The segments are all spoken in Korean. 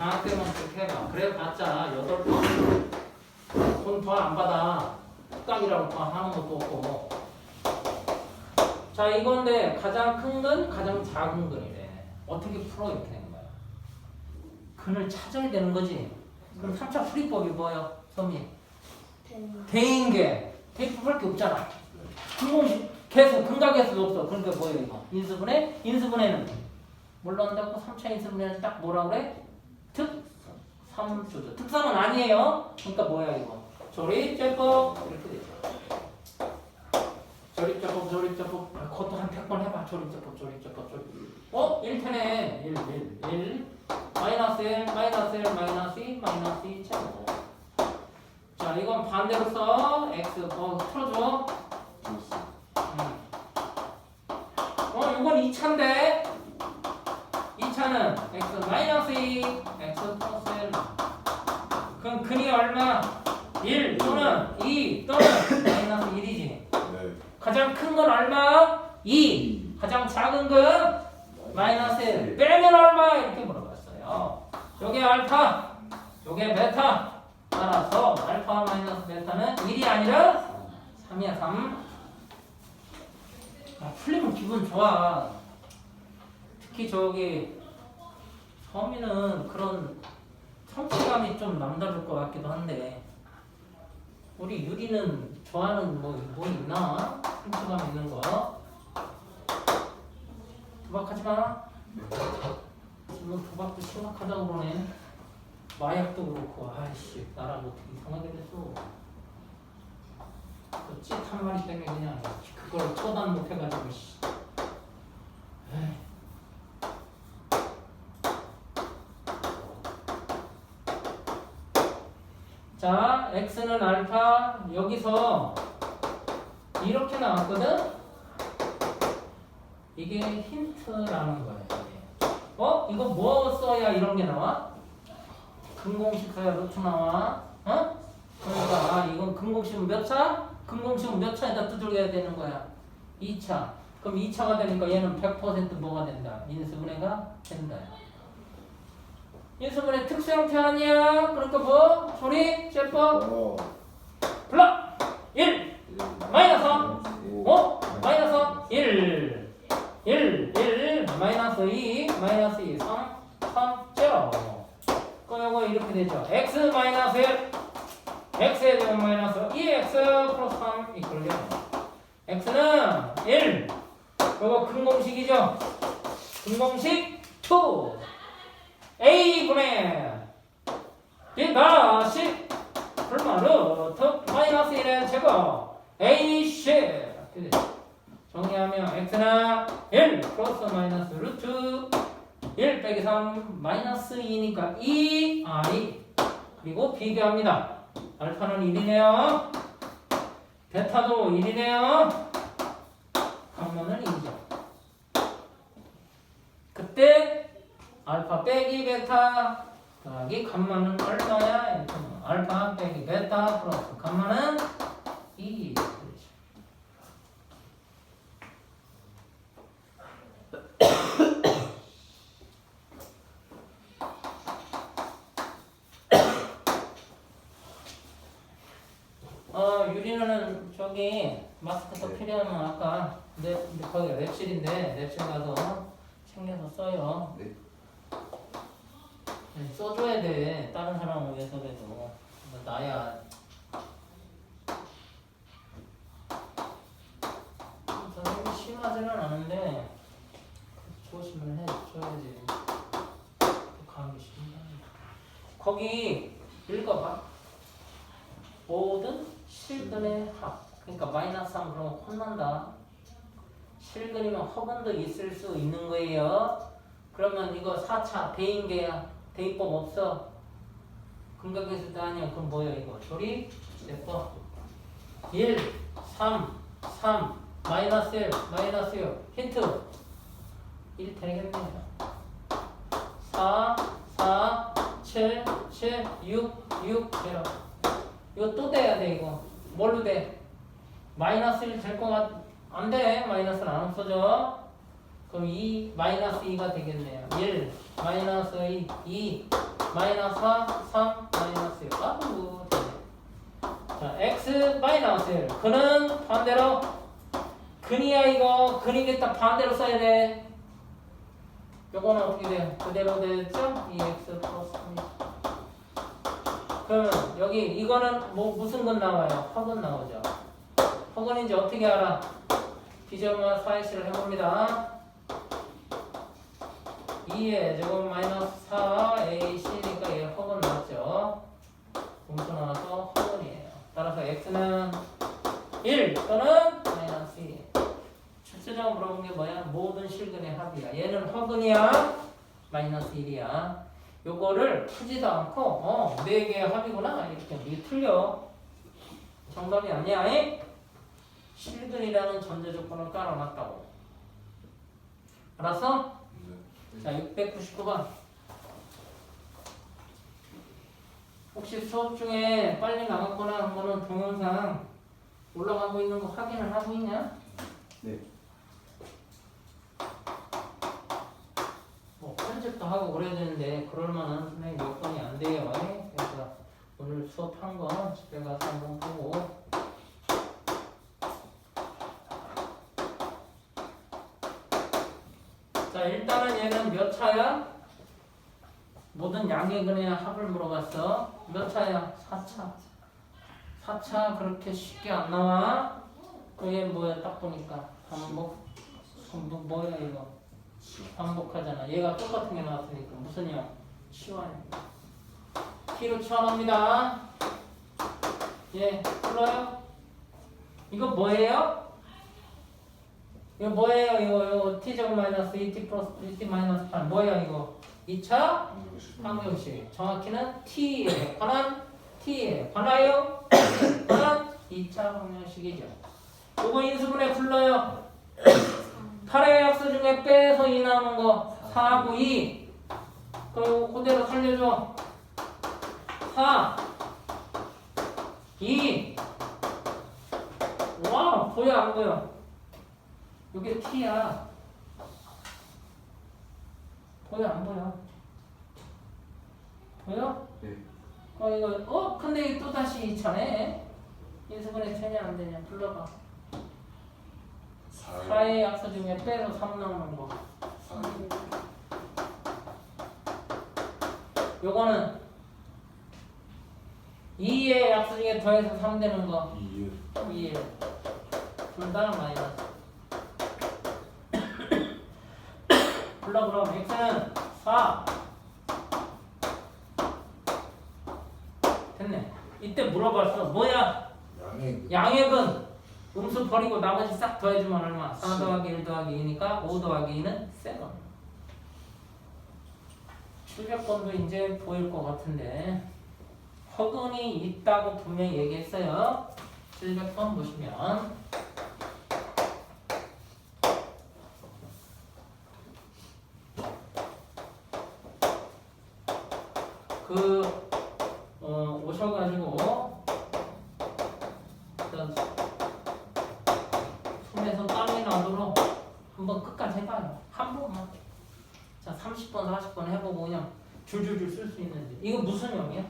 방학 때만 그렇게 해봐. 그래 봤자 여덟 번. 돈더안 받아. 흑각이라고 더 하는 것도 없고. 자 이건데 가장 큰 근, 가장 작은 근이래. 어떻게 풀어 이렇게 되는 거야. 근을 찾아야 되는 거지. 그럼 3차 풀이법이 뭐예요? 섬이 대인계 테이프 할게 없잖아. 근공식 계속 근각에서도 없어. 그러니까 뭐예요 이거? 인수분해? 인수분해는 뭘로 한다고? 3차 인수분해는 딱 뭐라 그래? 특 3조죠. 특성은 아니에요. 그러니까 뭐야 이거? 조립제법 이렇게 되죠. 조립제법 조립제법 아, 그것도 한 100번 해봐. 조립제법 조립제법 조립. 어? 1텐에 1 1 1 마이너스 1 마이너스 1 마이너스 2 마이너스 2 제곱 자 이건 반대로 써 x 어 틀어줘 음. 어 이건 2차인데 2차는 x 마이너스 2 x 플러스 1 그럼 근이 얼마? 1 또는 2 또는 마이너스 1이지 네. 가장 큰 건 얼마? 2 가장 작은 건 마이너스 1 빼면 얼마? 이렇게 물어봤어요 요게 알파 요게 베타 따라서 알파 마이너스 베타는 1이 아니라 3이야 3 아, 풀리면 기분 좋아 특히 저기 서민은 그런 성취감이 좀 남다를 것 같기도 한데 우리 유리는 좋아하는 뭐, 뭐 있나? 성취감 있는 거 도박하지 마 지금 도박도 심각하다고 그러네 마약도 그렇고 아이씨 나랑 어떻게 이상하게 됐어 그짓한 마리 때문에 그냥 그걸 처단 못해가지고 씨. 에이. 자 x는 알파 여기서 이렇게 나왔거든 이게 힌트라는 거예요. 어? 이거 뭐 써야 이런 게 나와? 근공식 써야 루트 나와. 어? 그러니까 아 이건 근공식은 몇 차? 근공식은 몇 차에다 두들겨야 되는 거야? 2차. 그럼 2차가 되니까 얘는 100% 뭐가 된다? 인수분해가 된다. 인수분해 특수 형태 아니야? 그러니까 뭐? 조립, 제법, 어. 블락 1, 마이너스 3, 오. 어? 마이너스 1, 1, 1, 마이너스 2, 마이너스 2, 3, 3, 0. 그럼 이거 이렇게 되죠. x 마이너스 1, x에 대한 마이너스 2x 플러스 3 이끌려. x는 1. 이거 근공식이죠. 근공식 2. A분의 b 다시 불마 루트 마이너스 1의 제곱 ac 이렇게. 정리하면 x는 1 플러스 마이너스 루트 1 빼기 3 마이너스 2니까 2i 그리고 비교합니다. 알파는 1이네요. 베타도 1이네요. 감면은 2죠. 그때 알파 빼기 베타 더하기 감마는 얼마야? 이렇게. 알파 빼기 베타 플러스 감마는 2 어 유리는 저기 마스크 더 네. 필요하면 아까 내 내- 거기 랩실인데 랩실 가서 챙겨서 써요. 네. 네, 써줘야 돼. 다른 사람을 위해서라도 뭐 나야. 선생님 심하지는 않은데 조심을 해줘야지. 또 감기 심하네. 거기 읽어봐. 모든 실근의 합. 그러니까 마이너스 3 그러면 혼난다. 실근이면 허근도 있을 수 있는 거예요. 그러면 이거 4차 대인계야. 대입법 없어. 근각에서 도 아니야. 그럼 뭐야 이거? 조립 제법 1, 3, 3, 마이너스 1, 마이너스 6. 힌트 1 되겠네요. 4, 4, 7, 7, 6, 6, 0. 이거 또 돼야 돼 이거. 뭘로 돼? 마이너스 1 될 것 같... 안 돼. 마이너스는 안 없어져. 그럼 2 마이너스 2가 되겠네요. 1 마이너스 2, 2 마이너스 4, 3, 마이너스 1. 아우, 됐네. 자, x 마이너스 1. 그는 반대로 근이야 이거 근이겠다 반대로 써야 돼. 요거는 어떻게 돼? 그대로 되죠? 2x 플러스 3. 그러면 여기 이거는 뭐 무슨 근 나와요? 허근 나오죠. 허근 이제 어떻게 알아? 비정과 사이시를 해봅니다. 2의 제곱 마이너스 4ac니까 얘 허근 나왔죠. 공수 나와서 허근이에요. 따라서 x는 1 또는 마이너스 2. 출제자가 물어본 게 뭐야? 모든 실근의 합이야. 얘는 허근이야, 마이너스 1이야. 요거를 푸지도 않고 어, 네 개의 합이구나 이렇게 이게 틀려. 정답이 아니야. 이? 실근이라는 전제 조건을 깔아놨다고. 알았어? 네. 자, 699번. 혹시 수업 중에 빨리 나갔거나 한 거는 동영상 올라가고 있는 거 확인을 하고 있냐? 네. 뭐 편집도 하고 그래야 되는데 그럴 만한 선생님 여건이 안 돼요. 그래서 오늘 수업한 거 집에 가서 한번 보고 자 일단은 얘는 몇 차야? 모든 양의 근의 합을 물어봤어. 몇 차야? 4차. 4차 그렇게 쉽게 안 나와. 그게 뭐야 딱 보니까 반복. 반복 뭐야 이거? 반복하잖아. 얘가 똑같은 게 나왔으니까 무슨 형? 치환입니다. T로 치환합니다. 예, 불러요? 이거 뭐예요? 이거 뭐예요? 이거 이거 T 제곱 마이너스 2T 플러스 2T 마이너스 8 뭐예요 이거? 2차 방정식 정확히는 T에 관한 T에 관하여 관한 2차 방정식이죠. 이거 인수분해 불러요. 8의 약수 중에 빼서 2 나오는 거 4하고 2 그럼 이거 그대로 살려줘 4 2 와, 보여 안 보여? 이게 T야. 보여 안 보여? 보여? 네. 어 이거 어? 근데 또 다시 2차네 인수분해 되냐 안 되냐 불러봐. 4의 약수 중에 빼서 3 나오는 거. 요거는 2의 약수 중에 더해서 3 되는 거. 2 2에 둘다 마이너스 불러 그럼 x는 4 됐네. 이때 물어봤어. 뭐야? 양의 양액은 음수 버리고 나머지 싹 더해주면 얼마? 4 더하기 1 더하기 2니까 5 더하기 2는 세번. 700번도 이제 보일 것 같은데. 허근이 있다고 분명히 얘기했어요. 700번 보시면 그 어, 오셔가지고 일단 손에서 땀이 나도록 한번 끝까지 해봐요. 한 번만. 자, 30번, 40번 해보고 그냥 줄줄줄 쓸 수 있는데. 이거 무슨 형이야?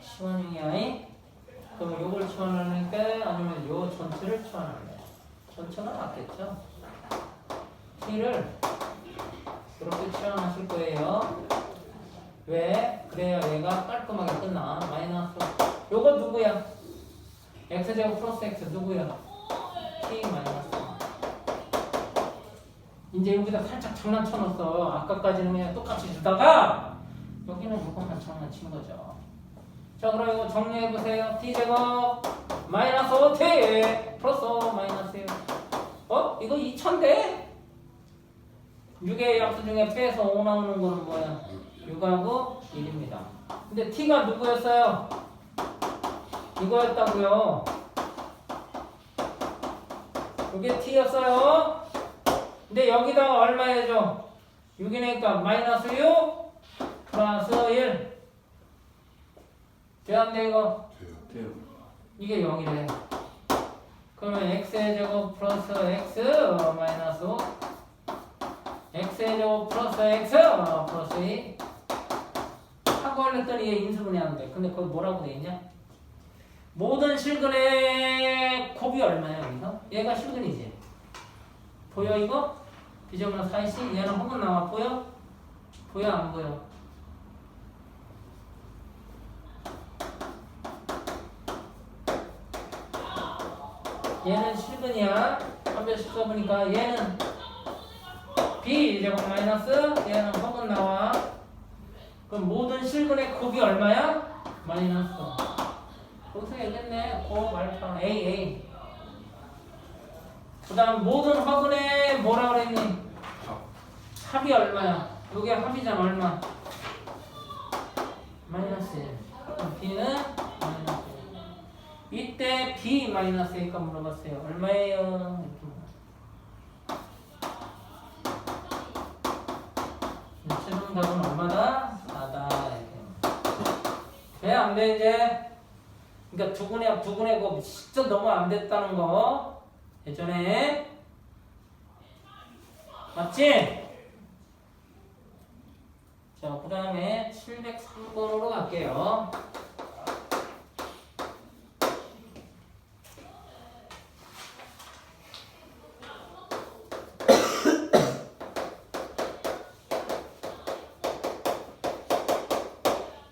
시원형이야. 이? 그럼 요걸 치환 하니까 아니면 요 전체를 치환할래? 전체가 낫겠죠? T를 이렇게 치환하실 거예요. 왜? 그래야 얘가 깔끔하게 끝나. 마이너스. 요거 누구야? x제곱 플러스 x 누구야? t 마이너스 이제 여기다 살짝 장난쳐 놨어 아까까지는 그냥 똑같이 주다가 여기는 이것만 장난친 거죠 자 그럼 이거 정리해 보세요 t제곱 마이너스 5t 플러스 5 마이너스 1 어? 이거 2천인데? 6의 약수 중에 빼서 5 나오는 거는 뭐야? 6하고 1입니다 근데 t가 누구였어요? 이거였다고요. 이게 t였어요. 근데 여기다가 얼마 해줘? 6이니까 마이너스 6 플러스 1. 돼안돼 이거? 돼요. 돼요. 이게 0이래. 그러면 x의 제곱 플러스 x 마이너스 5 x의 제곱 플러스 x 플러스 2 그랬더니 얘 인수분해 하는데 근데 거기 뭐라고 돼 있냐? 모든 실근의 곱이 얼마야 여기서? 얘가 실근이지 보여 이거? 비정면 사이시 얘는 혹은 나와 보여? 보여 안 보여? 얘는 실근이야. 한 별씩 써보니까 얘는 B 제곱 마이너스. 얘는 혹은 나와. 그럼 모든 실근의 곱이 얼마야? 마이너스 얘기했네. 곱 알파 A A. 그 다음 모든 화근의 뭐라 그랬니? 합이 얼마야? 요게 합이잖아. 얼마? 마이너스 1 그럼 B는 마이너스 1 이때 B 마이너스 1가 물어봤어요 얼마예요? 최종 답은 얼마다? 4다 이렇게 돼안 돼 이제? 그러니까 두 분의 두 분의 거 진짜 너무 안 됐다는 거 예전에 맞지? 자, 그 다음에 703번으로 갈게요.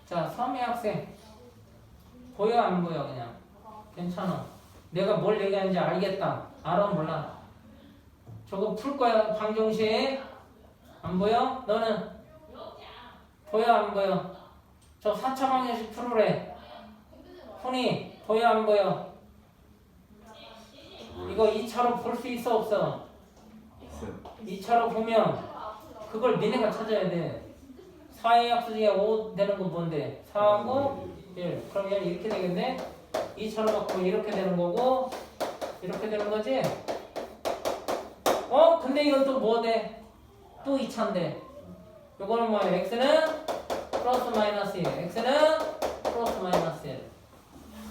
자, 서미 학생. 보여, 안 보여, 그냥? 괜찮아. 내가 뭘 얘기하는지 알겠다. 알아, 몰라? 저거 풀 거야, 방정식. 안 보여? 너는? 보여, 안 보여? 저 4차 방정식 풀으래. 푼이, 보여, 안 보여? 이거 2차로 볼 수 있어, 없어? 2차로 보면 그걸 니네가 찾아야 돼. 4의 약수중에 5 되는 건 뭔데? 4하고 1. 그럼 얘는 이렇게 되겠네? 2차로 바꾸면 이렇게 되는 거고 이렇게 되는 거지? 어? 근데 이건 또 뭐 돼? 또 2차인데 요거는 뭐야? x는 플러스 마이너스 1 x는 플러스 마이너스 1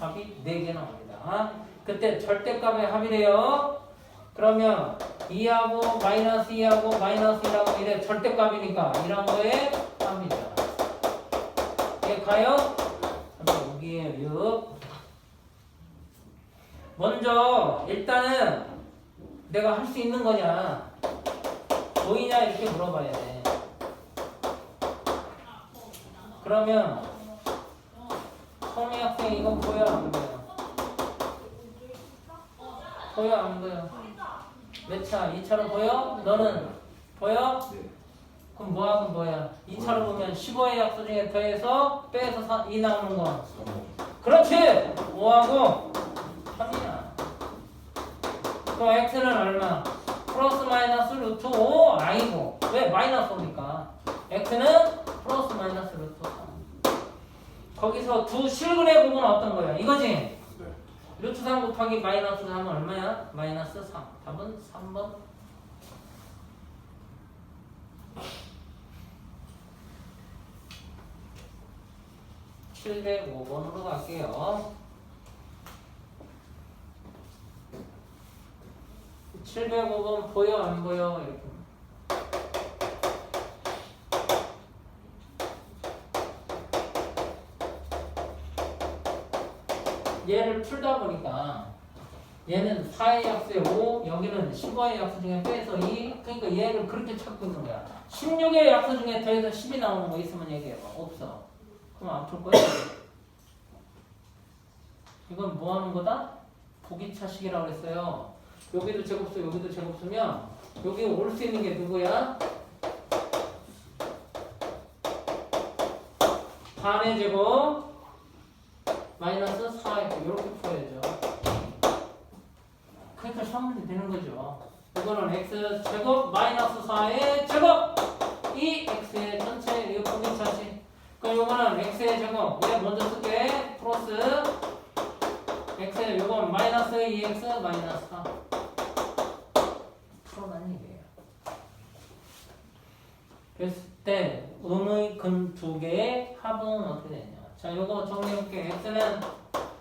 합이 4개 나옵니다 그때 절대값의 합이래요 그러면 2하고 마이너스 2하고 마이너스 1하고 이래 절대값이니까 이런 거에 얘 가요? 6이에요 6 먼저 일단은 내가 할 수 있는 거냐 보이냐 이렇게 물어봐야 돼 그러면 성희 학생 이거 보여 안 보여? 보여 안 보여? 몇 차? 2차로 보여? 너는 보여? 그럼 뭐하고 뭐야? 2차로 보면 15의 약수 중에 더해서 빼서 2 나오는 거 그렇지! 5하고 3이야. 그럼 x는 얼마? 플러스 마이너스 루트 5 아니고 왜 마이너스 5니까 x는 플러스 마이너스 루트 3 거기서 두 실근의 부분은 어떤 거야? 이거지? 루트 3 곱하기 마이너스 3은 얼마야? 마이너스 3 답은 3번 (705번으로) 갈게요. 705번 보여 안 보여? 이렇게. 얘를 풀다 보니까 얘는 4의 약수에 5 여기는 15의 약수 중에 빼서 2 그러니까 얘를 그렇게 찾고 있는 거야. 16의 약수 중에 더해서 10이 나오는 거 있으면 얘기해봐. 없어 그럼 안 풀 거야? 이건 뭐 하는 거다? 보기차식이라고 그랬어요. 여기도 제곱수 여기도 제곱수면 여기 올 수 있는 게 누구야? 반의 제곱 마이너스 4의 이렇게 풀어야죠. 그러니까 시험문제 되는 거죠. 이거는 x 제곱 마이너스 4의 제곱. 2x의 전체 이거 보기차식 그럼 이거는 x의 제곱 얘 먼저 쓸게 플러스 x의 요건 마이너스 2x 마이너스 4 풀어난 얘기예요. 그랬을 때 음의 근 두 개의 합은 어떻게 되냐? 자, 요거 정리해볼게. x는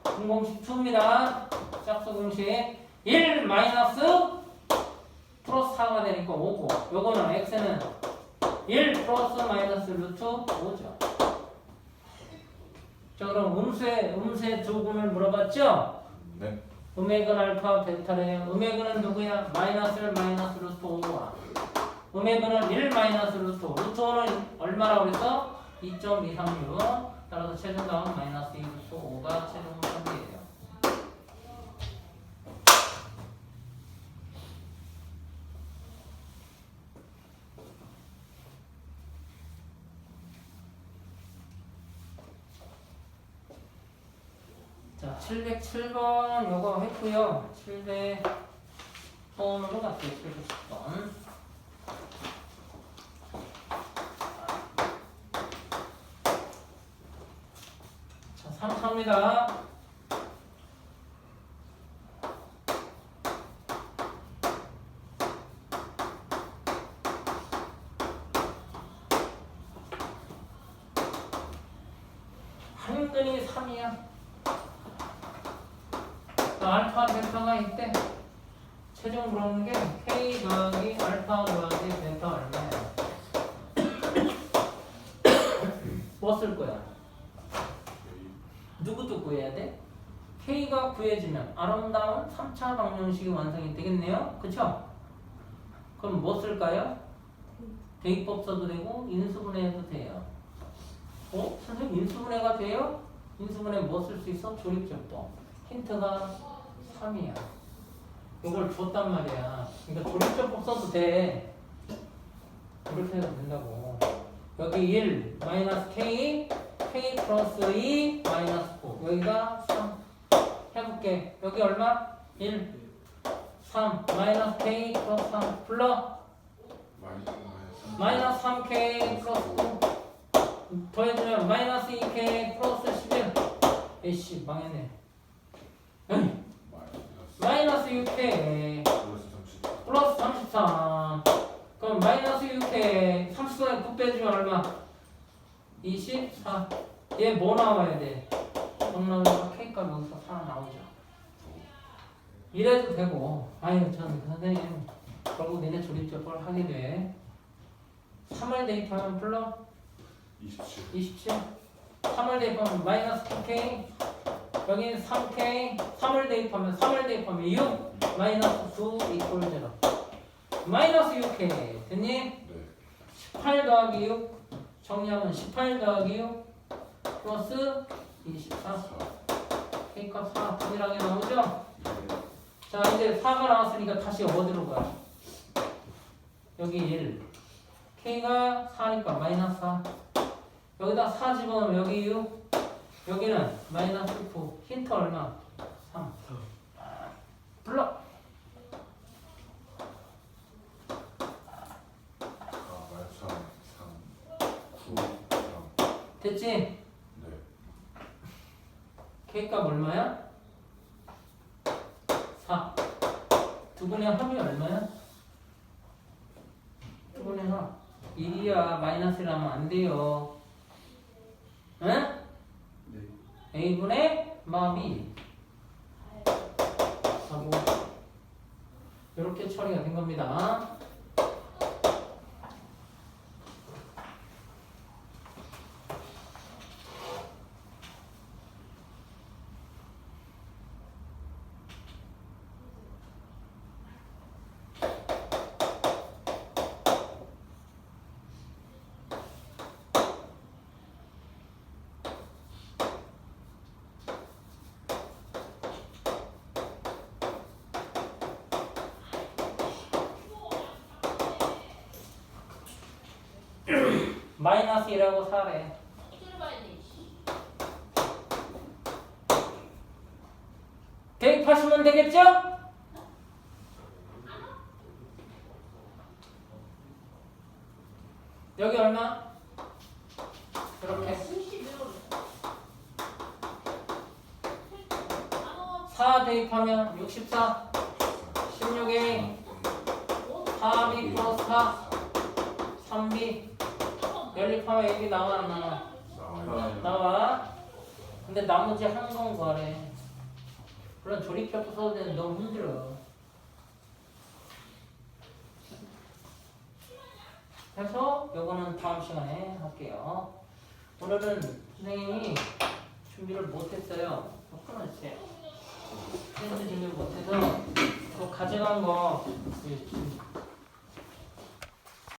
분공식 2입니다. 짝수 공식 1 마이너스 플러스 4가 되니까 5고 요거는 x는 1 플러스 마이너스 루트 5죠. 자 그럼 음수의 음수의 조금을 물어봤죠? 네. 음액은 알파 베타래요. 음액은 누구야? 마이너스 1 마이너스 루트 5와 음액은 1 마이너스 루트 5. 루트 5는 얼마라고 그랬어? 2.236. 따라서 최종 답은 마이너스 2 루트 5가 최종 답이에요. 자, 707번 요거 했고요. 700번으로 갈게요. 710번. 자, 3차입니다. 한근이 3이야. 그 알파 베타가 있대. 최종 물어보는 게 K 더하기 알파 더하기 베타 얼마야? 뭐 쓸 거야? 누구도 구해야 돼? K가 구해지면 아름다운 3차 방정식이 완성이 되겠네요. 그쵸? 그럼 뭐 쓸까요? 대입법 써도 되고 인수분해 해도 돼요. 어? 선생님 인수분해가 돼요? 인수분해 뭐 쓸 수 있어? 조립제법. 힌트가 3이야. 이걸 줬단 말이야. 그러니까 조립제법 써도 돼. 이렇게 해도 된다고. 여기 1 마이너스 k k 플러스 2 마이너스 9 여기가 3 해볼게. 여기 얼마? 1 3 마이너스 k 플러스 3 불러? 마이너스 3k 플러스 9 더해주면 마이너스 2k 플러스 11 에이씨 망했네. 마이너스 6k 플러스 33 그럼 마이너스 6k 30분에 9 빼주면 얼마? 24 얘 뭐 나와야 돼? 정나무가 k값 여기서 4 나오죠. 이래도 되고. 아유 전 선생님 결국 니네 조립제법을 하게 돼. 3을 대입하면 불러? 27. 27 3을 대입하면 마이너스 2k 여기는 3k 3을 대입하면 3을 대입하면 6 마이너스 9 이퀄 0 마이너스 6k 됐니? 네. 18 더하기 6 정리하면 18 더하기 6 플러스 24 k값 4 동일하게 나오죠? 자 이제 4가 나왔으니까 다시 어디로 가? 여기 1 k가 4니까 마이너스 4 여기다 4 집어넣으면 여기 6 여기는 마이너스 9 힌트 얼마? 3 불러 4, 3, 3, 9, 3. 됐지? 네. k값 얼마야? 4 두 분의 합이 얼마야? 두 분의 합 1이야 마이너스라면 안 돼요 응? a분의 마비 하고 이렇게 처리가 된 겁니다 마이너스 1하고 4래 대입하시면 되겠죠? 여기 얼마? 이렇게. 4 대입하면 64 16A 4B 플러스 4 3B 연립하면 여기 나와 안 나와? 나와요. 나와 근데 나머지 한건 구하래 물론 조립표 써도 되는데 너무 힘들어 그래서 요거는 다음 시간에 할게요 오늘은 선생님이 준비를 못했어요. 뭐 끊어주세요. 텐트 준비를 못해서 그 가져간 거